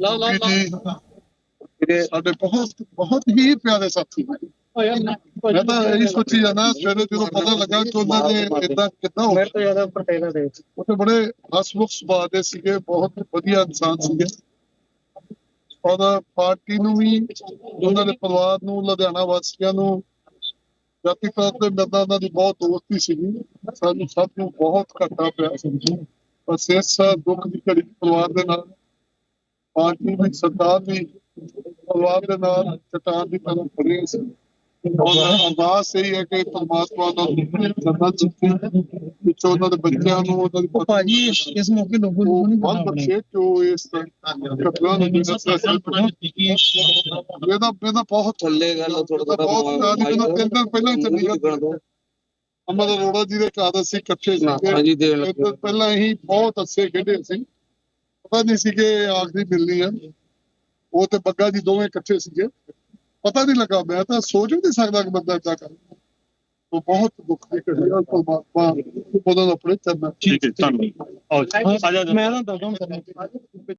ਲਓ ਲਓ ਜੀ ਸਾਡੇ ਬਹੁਤ ਬਹੁਤ ਹੀ ਪਿਆਰੇ ਸਾਥੀ। ਨੇ। ਮੈਂ ਤਾਂ ਇਹੀ ਸੋਚੀ ਜਾਂਦਾ ਸਵੇਰੇ ਜਦੋਂ ਪਤਾ ਲੱਗਾ ਕਿ ਉਹਨਾਂ ਦੇ ਇਦਾਂ ਕਿੱਦਾਂ ਹੋ ਮੇਰੇ ਤੋਂ ਜ਼ਿਆਦਾ ਪਟੇਲਾ ਦੇ। ਉਹ ਤੇ ਬੜੇ ਹਸਮੁਖ ਸੁਭਾਅ ਦੇ ਸੀਗੇ ਬਹੁਤ ਵਧੀਆ ਇਨਸਾਨ ਸੀਗੇ। ਔਰ ਪਾਰਟੀ ਨੂੰ ਵੀ ਉਹਨਾਂ ਦੇ ਪਰਿਵਾਰ ਨੂੰ ਲੁਧਿਆਣਾ ਵਾਸੀਆਂ ਨੂੰ ਜਾਤੀ ਤੌਰ ਤੇ ਮੇਰੇ ਨਾਲ ਉਹਨਾਂ ਦੀ ਬਹੁਤ ਦੋਸਤੀ ਸੀਗੀ। ਸਾਨੂੰ ਸਭ ਨੂੰ ਬਹੁਤ ਘਾਟਾ ਪਿਆ ਸੀ। ਬਸ ਇਸ ਦੁੱਖ ਦੀ ਘੜੀ ਪਰਿਵਾਰ ਦੇ ਨਾਲ ਪਾਰਟੀ ਵੀ ਸਰਕਾਰ ਵੀ ਪਰਿਵਾਰ ਦੇ ਨਾਲ ਚਟਾਨ ਦੀ ਤਰ੍ਹਾਂ ਖੜੇ ਸੀ। ਔਰ ਅਰਦਾਸ ਇਹੀ ਹੈ ਕਿ ਪਰਮਾਤਮਾ ਉਹਨਾਂ ਨੂੰ ਜੰਨਤ ਚੁੱਕੇ ਵਿੱਚ ਉਹਨਾਂ ਦੇ ਬੱਚਿਆਂ ਨੂੰ ਉਹਨਾਂ ਦੀ ਭਾਜੀ ਇਸ ਮੌਕੇ ਉਹ ਨੂੰ ਬਹੁਤ ਬਖਸ਼ੇ ਉਹ ਇਸ ਘਟਨਾ ਨੂੰ ਜਿਹੜਾ ਇਹਦਾ ਇਹਦਾ ਬਹੁਤ ਥੱਲੇ ਗੱਲ ਥੋੜਾ ਇਹਦਾ ਬਹੁਤ ਤਿੰਨ ਦਿਨ ਪਹਿਲਾਂ ਹੀ ਚੱਲੀ ਗਿਆ ਅਮਰ ਅਰੋੜਾ ਜੀ ਦੇ ਕਾਦਰ ਸੀ ਇਕੱਠੇ ਸੀਗੇ ਹਾਂਜੀ ਦੇਣ ਲੱਗੇ। ਪਹਿਲਾਂ ਹੀ ਬਹੁਤ ਅੱਛੇ ਖੇਡੇ ਸੀ। ਪਤਾ ਨਹੀਂ ਸੀ ਕਿ ਆਖਰੀ ਮਿਲਣੀ ਆ। ਉਹ ਤੇ ਬੱਗਾ ਜੀ ਦੋਵੇਂ ਇਕੱਠੇ ਸੀਗੇ। ਪਤਾ ਨਹੀਂ ਲੱਗਾ ਮੈਂ ਤਾਂ ਸੋਚ ਵੀ ਨਹੀਂ ਸਕਦਾ ਕਿ ਬੰਦਾ ਏਦਾਂ ਕਰ। ਉਹ ਬਹੁਤ ਦੁੱਖ ਦੀ ਘੜੀ ਆ ਪਰਮਾਤਮਾ ਉਹਦਾ ਆਪਣੇ ਚਰਨਾਂ ਠੀਕ ਹੈ ਧੰਨਵਾਦ। ਮੈਂ ਨਾ ਦੱਸਦਾ ਹਾਂ